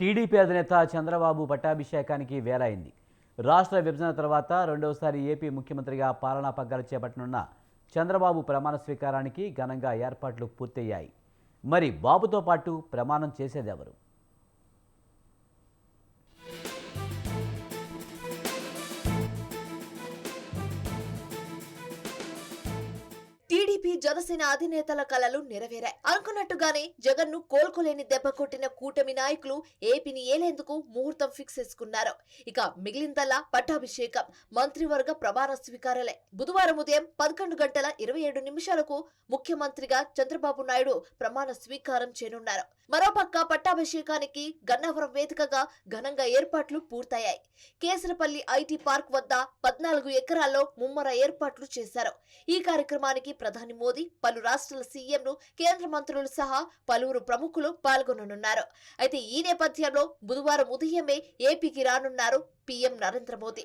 TDP అధినేత చంద్రబాబు పట్టాభిషేకానికి వేలైంది. రాష్ట్ర విభజన తర్వాత రెండవసారి ఏపీ ముఖ్యమంత్రిగా పాలనా పగ్గాలు చేపట్టనున్న చంద్రబాబు ప్రమాణ స్వీకారానికి ఘనంగా ఏర్పాట్లు పూర్తయ్యాయి. మరి బాబుతో పాటు ప్రమాణం చేసేదెవరు? జనసేన అధినేతల కలలు నెరవేరాయి. అనుకున్నట్టుగానే జగన్ను కోలుకోలేని దెబ్బ కొట్టిన కూటమి నాయకులు ఏపీని ఏలేందుకు ముహూర్తం ఫిక్స్ చేసుకున్నారు. ఇక మిగిలిందల్లా పట్టాభిషేకం మంత్రివర్గ ప్రమాణ స్వీకారాలే. బుధవారం ఉదయం పదకొండు గంటల ఇరవై ఏడు నిమిషాలకు ముఖ్యమంత్రిగా చంద్రబాబు నాయుడు ప్రమాణ స్వీకారం చేయనున్నారు. మరోపక్క పట్టాభిషేకానికి గన్నవరం వేదికగా ఘనంగా ఏర్పాట్లు పూర్తయ్యాయి. కేసరపల్లి ఐటీ పార్క్ వద్ద పద్నాలుగు ఎకరాల్లో ముమ్మర ఏర్పాట్లు చేశారు. ఈ కార్యక్రమానికి ప్రధాని మోదీ పలు రాష్ట్రాల సీఎంలు కేంద్ర మంత్రులు సహా పలువురు ప్రముఖులు పాల్గొననున్నారు. అయితే ఈ నేపథ్యంలో బుధవారం ఉదయమే ఏపీకి రానున్నారు PM Narendra Modi.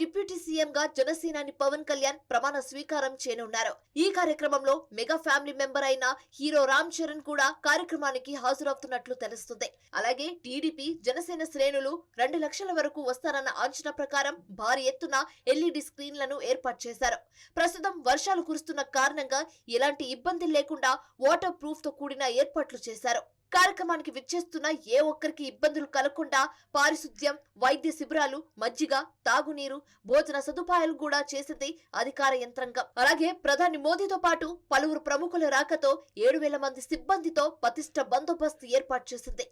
Deputy CM గా జనసేనాని పవన్ కళ్యాణ్ ప్రమాణ స్వీకారం చేయనున్నారు. ఈ కార్యక్రమంలో మెగా ఫ్యామిలీ మెంబర్ అయిన హీరో రామ్ చరణ్ కూడా కార్యక్రమానికి హాజరవుతున్నట్లు తెలుస్తుంది. అలాగే టీడీపీ జనసేన శ్రేణులు రెండు లక్షల వరకు వస్తారన్న అంచనా ప్రకారం భారీ ఎత్తున ఎల్ఈడి స్క్రీన్లను ఏర్పాటు చేశారు. ప్రస్తుతం వర్షాలు కురుస్తున్న కారణంగా ఎలాంటి ఇబ్బంది లేకుండా వాటర్ ప్రూఫ్తో కూడిన ఏర్పాట్లు చేశారు. కార్యక్రమానికి విచ్చేస్తున్న ఏ ఒక్కరికి ఇబ్బందులు కలగకుండా పారిశుద్ధ్యం వైద్య శిబిరాలు మజ్జిగ తాగునీరు భోజన సదుపాయాలు కూడా చేసింది అధికార యంత్రాంగం. అలాగే ప్రధాని మోదీతో పాటు పలువురు ప్రముఖుల రాకతో ఏడు వేల మంది సిబ్బందితో పతిష్ట బందోబస్తు ఏర్పాటు చేసింది.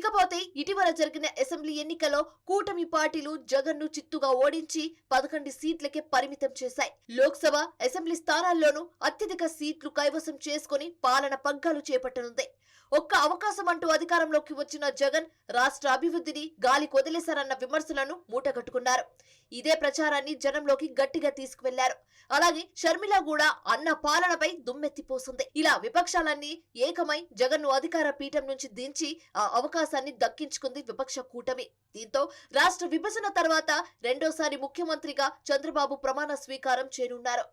ఇకపోతే ఇటీవల జరిగిన అసెంబ్లీ ఎన్నికల్లో కూటమి పార్టీలు జగన్ను చిత్తుగా ఓడించి పదకొండు సీట్లకే పరిమితం చేశాయి. లోక్సభ అసెంబ్లీ స్థానాల్లోనూ అత్యధిక సీట్లు కైవసం చేసుకుని పాలన పగ్గాలు చేపట్టనుంది. ఒక్క అవకాశం అంటూ అధికారంలోకి వచ్చిన జగన్ రాష్ట్ర అభివృద్ధిని గాలి కొదిలేశారన్న విమర్శలను మూటగట్టుకున్నారు. ఇదే ప్రచారాన్ని జనంలోకి గట్టిగా తీసుకువెళ్ళారు. అలాగే షర్మిల కూడా అన్న పాలనపై దుమ్మెత్తిపోసింది. ఇలా విపక్షాలన్నీ ఏకమై జగన్ను అధికార పీఠం నుంచి దించి ఆ అవకాశాన్ని దక్కించుకుంది విపక్ష కూటమి. దీంతో రాష్ట్ర విభజన తర్వాత రెండోసారి ముఖ్యమంత్రిగా చంద్రబాబు ప్రమాణ స్వీకారం చేయనున్నారు.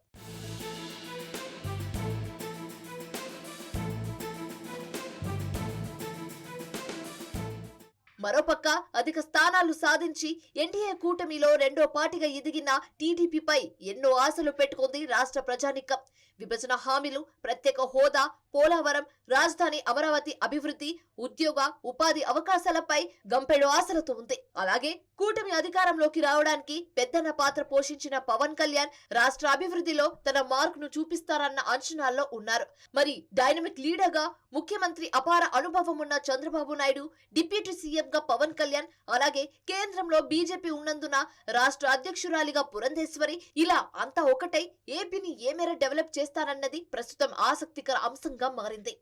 మరోపక్క అధిక స్థానాలు సాధించి ఎన్డీఏ కూటమిలో రెండో పార్టీగా ఎదిగిన టీడీపీపై ఎన్నో ఆశలు పెట్టుకుంది రాష్ట్ర ప్రజానికం. విభజన హామీలు ప్రత్యేక హోదా పోలవరం రాజధాని అమరావతి అభివృద్ధి ఉద్యోగ ఉపాధి అవకాశాలపై గంపెడు ఆశలతో ఉంది. అలాగే కూటమి అధికారంలోకి రావడానికి పెద్దన్న పాత్ర పోషించిన పవన్ కళ్యాణ్ రాష్ట్ర అభివృద్ధిలో తన మార్కును చూపిస్తారన్న అంచనాల్లో ఉన్నారు. మరి డైనమిక్ లీడర్గా ముఖ్యమంత్రి అపార అనుభవం ఉన్న చంద్రబాబు నాయుడు డిప్యూటీ సీఎంగా గా పవన్ కళ్యాణ్ అలాగే కేంద్రంలో బీజేపీ ఉన్నందున రాష్ట్ర అధ్యక్షురాలిగా పురంధేశ్వరి ఇలా అంతా ఒకటై ఏపీని ఏ మేర డెవలప్ చేస్తారన్నది ప్రస్తుతం ఆసక్తికర అంశంగా మారింది.